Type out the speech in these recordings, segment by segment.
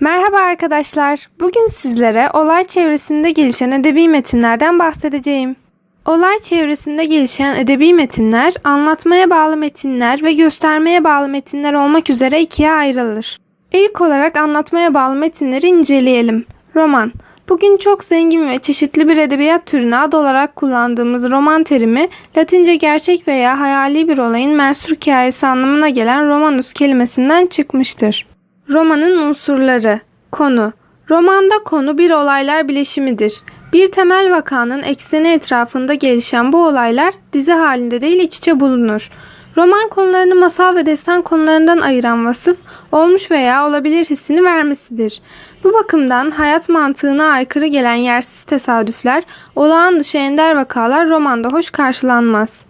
Merhaba arkadaşlar. Bugün sizlere olay çevresinde gelişen edebi metinlerden bahsedeceğim. Olay çevresinde gelişen edebi metinler, anlatmaya bağlı metinler ve göstermeye bağlı metinler olmak üzere ikiye ayrılır. İlk olarak anlatmaya bağlı metinleri inceleyelim. Roman. Bugün çok zengin ve çeşitli bir edebiyat türüne ad olarak kullandığımız roman terimi, Latince gerçek veya hayali bir olayın mensur hikayesi anlamına gelen romanus kelimesinden çıkmıştır. Romanın unsurları Konu Romanda konu bir olaylar bileşimidir. Bir temel vakanın ekseni etrafında gelişen bu olaylar dizi halinde değil iç içe bulunur. Roman konularını masal ve destan konularından ayıran vasıf, olmuş veya olabilir hissini vermesidir. Bu bakımdan hayat mantığına aykırı gelen yersiz tesadüfler, olağan dışı ender vakalar romanda hoş karşılanmaz.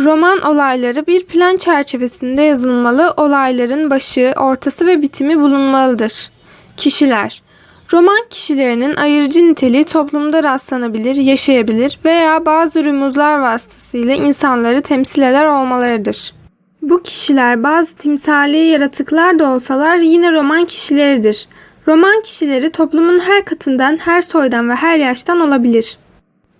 Roman olayları bir plan çerçevesinde yazılmalı, olayların başı, ortası ve bitimi bulunmalıdır. Kişiler Roman kişilerinin ayırıcı niteliği toplumda rastlanabilir, yaşayabilir veya bazı rümuzlar vasıtasıyla insanları temsil eder olmalarıdır. Bu kişiler bazı timsali yaratıklar da olsalar yine roman kişileridir. Roman kişileri toplumun her katından, her soydan ve her yaştan olabilir.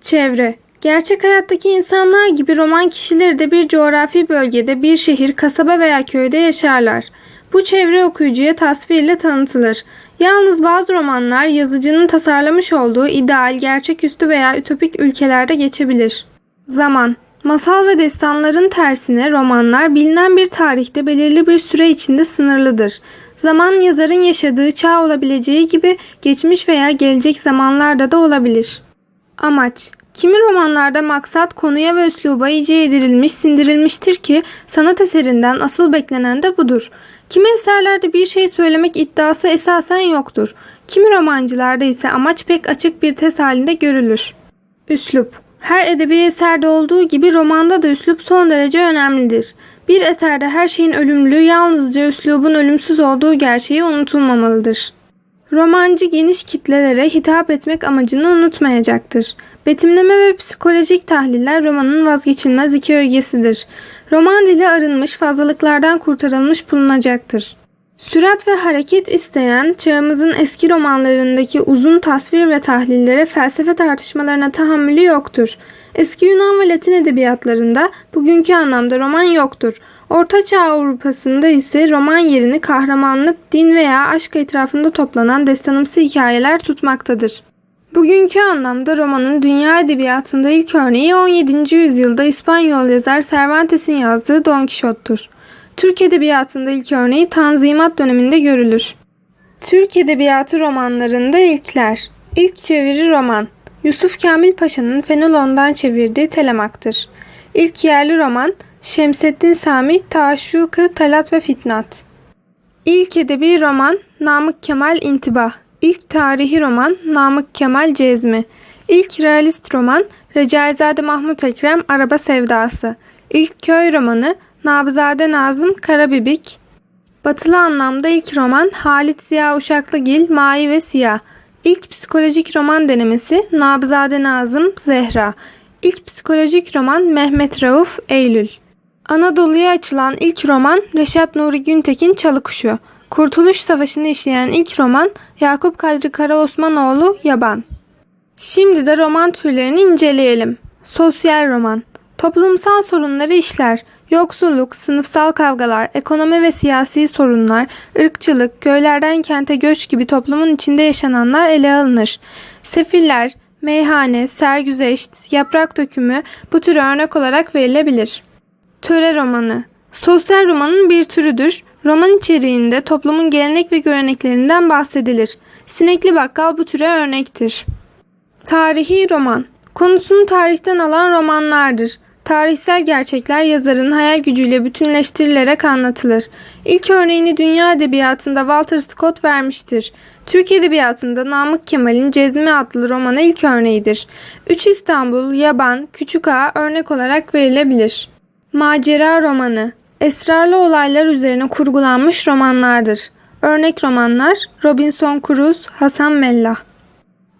Çevre Gerçek hayattaki insanlar gibi roman kişileri de bir coğrafi bölgede, bir şehir, kasaba veya köyde yaşarlar. Bu çevre okuyucuya tasvirle tanıtılır. Yalnız bazı romanlar yazıcının tasarlamış olduğu ideal, gerçeküstü veya ütopik ülkelerde geçebilir. Zaman Masal ve destanların tersine romanlar bilinen bir tarihte belirli bir süre içinde sınırlıdır. Zaman yazarın yaşadığı çağ olabileceği gibi geçmiş veya gelecek zamanlarda da olabilir. Amaç Kimi romanlarda maksat konuya ve üsluba iyice yedirilmiş, sindirilmiştir ki sanat eserinden asıl beklenen de budur. Kimi eserlerde bir şey söylemek iddiası esasen yoktur. Kimi romancılarda ise amaç pek açık bir tez halinde görülür. Üslup Her edebi eserde olduğu gibi romanda da üslup son derece önemlidir. Bir eserde her şeyin ölümlü, yalnızca üslubun ölümsüz olduğu gerçeği unutulmamalıdır. Romancı geniş kitlelere hitap etmek amacını unutmayacaktır. Betimleme ve psikolojik tahliller romanın vazgeçilmez iki ögesidir. Roman dili arınmış, fazlalıklardan kurtarılmış bulunacaktır. Sürat ve hareket isteyen çağımızın eski romanlarındaki uzun tasvir ve tahlillere felsefe tartışmalarına tahammülü yoktur. Eski Yunan ve Latin edebiyatlarında bugünkü anlamda roman yoktur. Orta Çağ Avrupa'sında ise roman yerini kahramanlık, din veya aşk etrafında toplanan destanımsı hikayeler tutmaktadır. Bugünkü anlamda romanın dünya edebiyatında ilk örneği 17. yüzyılda İspanyol yazar Cervantes'in yazdığı Don Quixote'tur. Türk edebiyatında ilk örneği Tanzimat döneminde görülür. Türk edebiyatı romanlarında ilkler. İlk çeviri roman. Yusuf Kamil Paşa'nın Fenelon'dan çevirdiği Telemak'tır. İlk yerli roman Şemseddin Sami, Taşşukı, Talat ve Fitnat. İlk edebi roman Namık Kemal İntibah. İlk tarihi roman Namık Kemal Cezmi. İlk realist roman Recaizade Mahmut Ekrem Araba Sevdası. İlk köy romanı Nabzade Nazım Karabibik. Batılı anlamda ilk roman Halit Ziya Uşaklıgil Mavi ve Siyah. İlk psikolojik roman denemesi Nabzade Nazım Zehra. İlk psikolojik roman Mehmet Rauf Eylül. Anadolu'ya açılan ilk roman Reşat Nuri Güntekin Çalıkuşu. Kurtuluş Savaşı'nı işleyen ilk roman Yakup Kadri Karaosmanoğlu Yaban. Şimdi de roman türlerini inceleyelim. Sosyal roman. Toplumsal sorunları işler. Yoksulluk, sınıfsal kavgalar, ekonomi ve siyasi sorunlar, ırkçılık, köylerden kente göç gibi toplumun içinde yaşananlar ele alınır. Sefiller, meyhane, sergüzeşt, yaprak dökümü bu tür örnek olarak verilebilir. Töre romanı Sosyal romanın bir türüdür. Roman içeriğinde toplumun gelenek ve göreneklerinden bahsedilir. Sinekli Bakkal bu türe örnektir. Tarihi roman Konusunu tarihten alan romanlardır. Tarihsel gerçekler yazarın hayal gücüyle bütünleştirilerek anlatılır. İlk örneğini dünya edebiyatında Walter Scott vermiştir. Türk edebiyatında Namık Kemal'in Cezmi adlı romanı ilk örneğidir. Üç İstanbul, Yaban, Küçük Ağa örnek olarak verilebilir. Macera romanı Esrarlı olaylar üzerine kurgulanmış romanlardır. Örnek romanlar Robinson Crusoe, Hasan Mellah.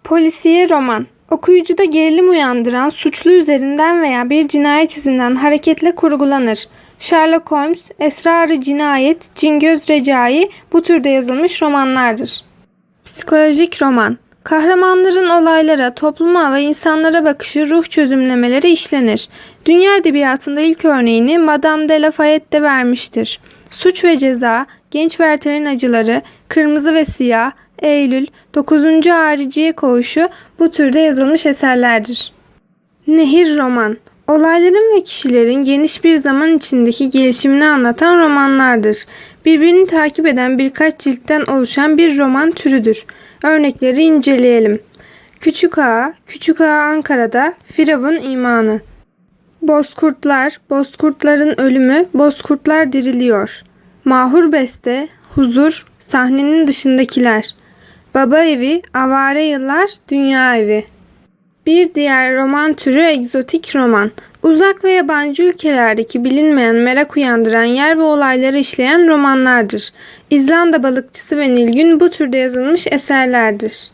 Polisiye roman Okuyucuda gerilim uyandıran suçlu üzerinden veya bir cinayet izinden hareketle kurgulanır. Sherlock Holmes, Esrarı Cinayet, Cingöz Recai bu türde yazılmış romanlardır. Psikolojik roman. Kahramanların olaylara, topluma ve insanlara bakışı ruh çözümlemeleri işlenir. Dünya edebiyatında ilk örneğini Madame de Lafayette vermiştir. Suç ve Ceza, Genç Werther'in Acıları, Kırmızı ve Siyah, Eylül, 9. Hariciye Koğuşu bu türde yazılmış eserlerdir. Nehir roman. Olayların ve kişilerin geniş bir zaman içindeki gelişimini anlatan romanlardır. Birbirini takip eden birkaç ciltten oluşan bir roman türüdür. Örnekleri inceleyelim. Küçük Ağa, Küçük Ağa Ankara'da, Firavun İmanı. Bozkurtlar, Bozkurtların Ölümü, Bozkurtlar Diriliyor. Mahur Beste, Huzur, Sahnenin Dışındakiler. Baba Evi, Avare Yıllar, Dünya Evi. Bir diğer roman türü egzotik roman. Uzak ve yabancı ülkelerdeki bilinmeyen merak uyandıran yer ve olayları işleyen romanlardır. İzlanda balıkçısı ve Nilgün bu türde yazılmış eserlerdir.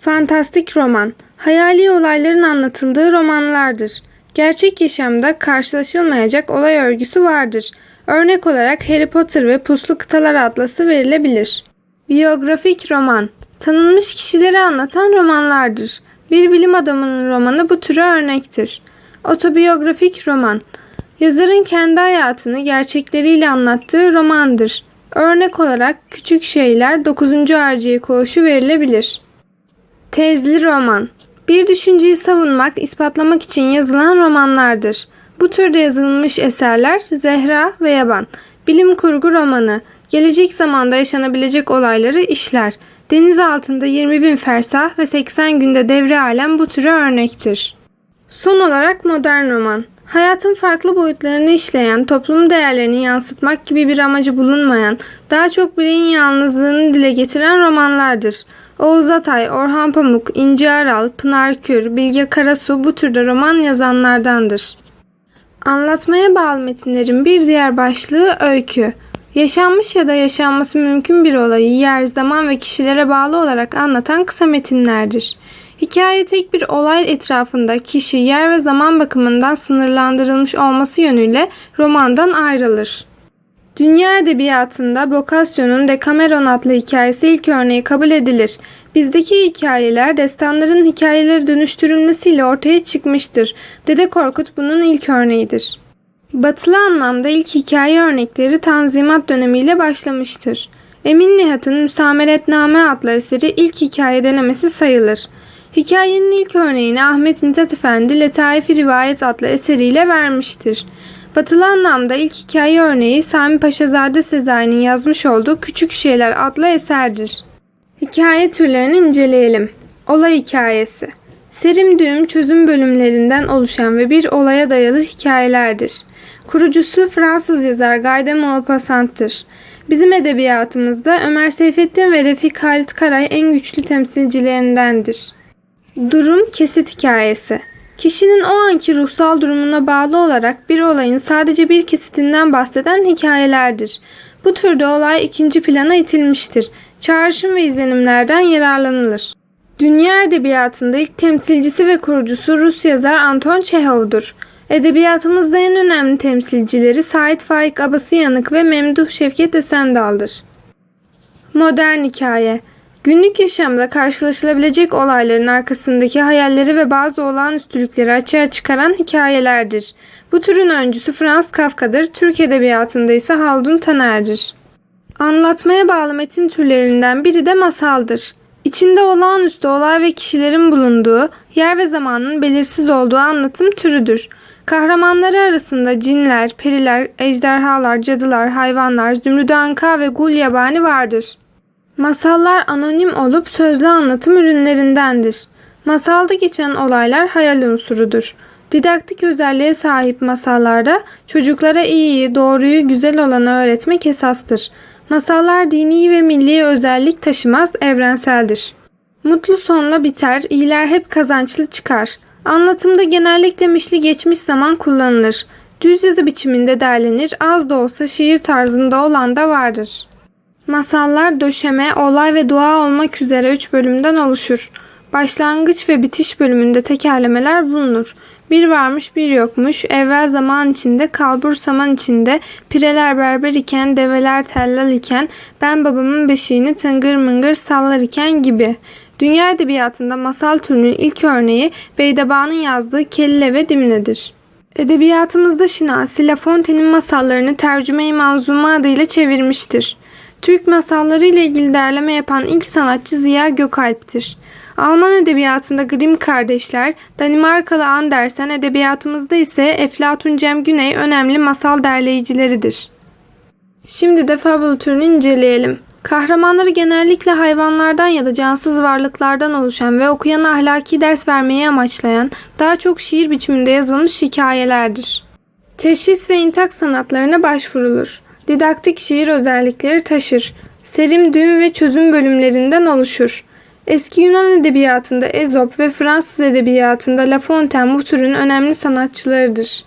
Fantastik roman, hayali olayların anlatıldığı romanlardır. Gerçek yaşamda karşılaşılmayacak olay örgüsü vardır. Örnek olarak Harry Potter ve Puslu Kıtalar Atlası verilebilir. Biyografik roman, tanınmış kişileri anlatan romanlardır. Bir bilim adamının romanı bu türe örnektir. Otobiyografik roman, yazarın kendi hayatını gerçekleriyle anlattığı romandır. Örnek olarak Küçük Şeyler 9. Harciye Koğuşu verilebilir. Tezli roman, bir düşünceyi savunmak, ispatlamak için yazılan romanlardır. Bu türde yazılmış eserler Zehra ve Yaban, bilim kurgu romanı, gelecek zamanda yaşanabilecek olayları işler. Deniz altında 20 bin fersah ve 80 günde devre alem bu türe örnektir. Son olarak modern roman. Hayatın farklı boyutlarını işleyen, toplum değerlerini yansıtmak gibi bir amacı bulunmayan, daha çok bireyin yalnızlığını dile getiren romanlardır. Oğuz Atay, Orhan Pamuk, İnci Aral, Pınar Kür, Bilge Karasu bu türde roman yazanlardandır. Anlatmaya bağlı metinlerin bir diğer başlığı öykü. Yaşanmış ya da yaşanması mümkün bir olayı yer, zaman ve kişilere bağlı olarak anlatan kısa metinlerdir. Hikaye tek bir olay etrafında kişi, yer ve zaman bakımından sınırlandırılmış olması yönüyle romandan ayrılır. Dünya edebiyatında Boccaccio'nun Decameron adlı hikayesi ilk örneği kabul edilir. Bizdeki hikayeler destanların hikayeleri dönüştürülmesiyle ortaya çıkmıştır. Dede Korkut bunun ilk örneğidir. Batılı anlamda ilk hikaye örnekleri Tanzimat dönemiyle başlamıştır. Emin Nihat'ın Müsameretname adlı eseri ilk hikaye denemesi sayılır. Hikayenin ilk örneğini Ahmet Mithat Efendi Letaif-i Rivayet adlı eseriyle vermiştir. Batılı anlamda ilk hikaye örneği Sami Paşazade Sezai'nin yazmış olduğu Küçük Şeyler adlı eserdir. Hikaye türlerini inceleyelim. Olay hikayesi. Serim düğüm çözüm bölümlerinden oluşan ve bir olaya dayalı hikayelerdir. Kurucusu Fransız yazar Guy de Maupassant'tır. Bizim edebiyatımızda Ömer Seyfettin ve Refik Halit Karay en güçlü temsilcilerindendir. Durum kesit hikayesi. Kişinin o anki ruhsal durumuna bağlı olarak bir olayın sadece bir kesitinden bahseden hikayelerdir. Bu türde olay ikinci plana itilmiştir. Çağrışım ve izlenimlerden yararlanılır. Dünya edebiyatında ilk temsilcisi ve kurucusu Rus yazar Anton Çehov'dur. Edebiyatımızda en önemli temsilcileri Sait Faik Abasıyanık ve Memduh Şevket Esendal'dır. Modern hikaye Günlük yaşamda karşılaşılabilecek olayların arkasındaki hayalleri ve bazı olağanüstülükleri açığa çıkaran hikayelerdir. Bu türün öncüsü Franz Kafka'dır, Türk edebiyatında ise Haldun Taner'dir. Anlatmaya bağlı metin türlerinden biri de masaldır. İçinde olağanüstü olay ve kişilerin bulunduğu, yer ve zamanın belirsiz olduğu anlatım türüdür. Kahramanları arasında cinler, periler, ejderhalar, cadılar, hayvanlar, zümrüdü anka ve gul yabani vardır. Masallar anonim olup sözlü anlatım ürünlerindendir. Masalda geçen olaylar hayal unsurudur. Didaktik özelliğe sahip masallarda çocuklara iyiyi, doğruyu, güzel olanı öğretmek esastır. Masallar dini ve milli özellik taşımaz, evrenseldir. Mutlu sonla biter, iyiler hep kazançlı çıkar. Anlatımda genellikle mişli geçmiş zaman kullanılır. Düz yazı biçiminde derlenir, az da olsa şiir tarzında olan da vardır. Masallar döşeme, olay ve dua olmak üzere üç bölümden oluşur. Başlangıç ve bitiş bölümünde tekerlemeler bulunur. Bir varmış bir yokmuş, evvel zaman içinde, kalbur saman içinde, pireler berber iken, develer tellal iken, ben babamın beşiğini tıngır mıngır sallar iken gibi. Dünya edebiyatında masal türünün ilk örneği Beydeba'nın yazdığı Kelle ve Dimne'dir. Edebiyatımızda Şinasi La Fontaine'in masallarını tercüme-i manzuma adıyla çevirmiştir. Türk masalları ile ilgili derleme yapan ilk sanatçı Ziya Gökalp'tir. Alman edebiyatında Grimm kardeşler, Danimarkalı Andersen, edebiyatımızda ise Eflatun Cem Güney önemli masal derleyicileridir. Şimdi de fable türünü inceleyelim. Kahramanları genellikle hayvanlardan ya da cansız varlıklardan oluşan ve okuyana ahlaki ders vermeyi amaçlayan daha çok şiir biçiminde yazılmış hikayelerdir. Teşhis ve intak sanatlarına başvurulur. Didaktik şiir özellikleri taşır. Serim, düğüm ve çözüm bölümlerinden oluşur. Eski Yunan edebiyatında Ezop ve Fransız edebiyatında La Fontaine bu türün önemli sanatçılarıdır.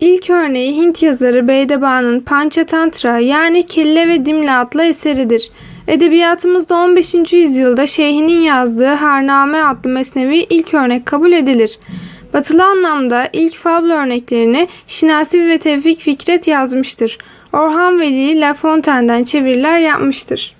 İlk örneği Hint yazarı Beydeba'nın Panchatantra yani Kelle ve Dimle adlı eseridir. Edebiyatımızda 15. yüzyılda şeyhinin yazdığı Harname adlı mesnevi ilk örnek kabul edilir. Batılı anlamda ilk fablo örneklerini Şinasi ve Tevfik Fikret yazmıştır. Orhan Veli La Fontaine'den çeviriler yapmıştır.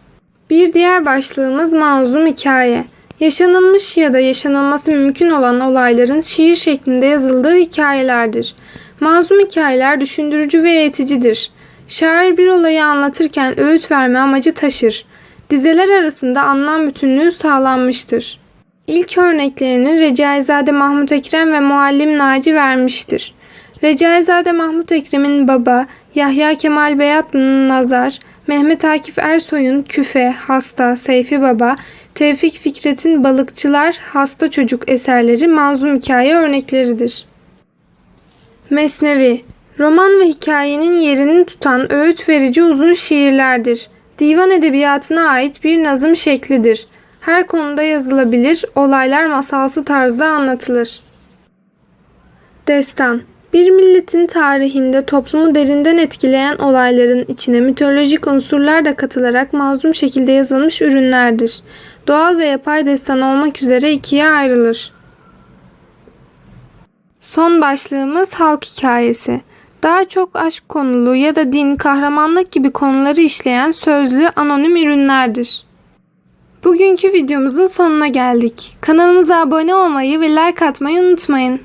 Bir diğer başlığımız manzum hikaye. Yaşanılmış ya da yaşanılması mümkün olan olayların şiir şeklinde yazıldığı hikayelerdir. Manzum hikayeler düşündürücü ve eğiticidir. Şair bir olayı anlatırken öğüt verme amacı taşır. Dizeler arasında anlam bütünlüğü sağlanmıştır. İlk örneklerini Recaizade Mahmut Ekrem ve Muallim Naci vermiştir. Recaizade Mahmut Ekrem'in baba, Yahya Kemal Beyatlı'nın Nazar, Mehmet Akif Ersoy'un Küfe, Hasta, Seyfi Baba, Tevfik Fikret'in Balıkçılar, Hasta Çocuk eserleri manzum hikaye örnekleridir. Mesnevi Roman ve hikayenin yerini tutan öğüt verici uzun şiirlerdir. Divan edebiyatına ait bir nazım şeklidir. Her konuda yazılabilir, olaylar masalsı tarzda anlatılır. Destan bir milletin tarihinde toplumu derinden etkileyen olayların içine mitolojik unsurlar da katılarak mazlum şekilde yazılmış ürünlerdir. Doğal ve yapay destan olmak üzere ikiye ayrılır. Son başlığımız halk hikayesi. Daha çok aşk konulu ya da din, kahramanlık gibi konuları işleyen sözlü anonim ürünlerdir. Bugünkü videomuzun sonuna geldik. Kanalımıza abone olmayı ve like atmayı unutmayın.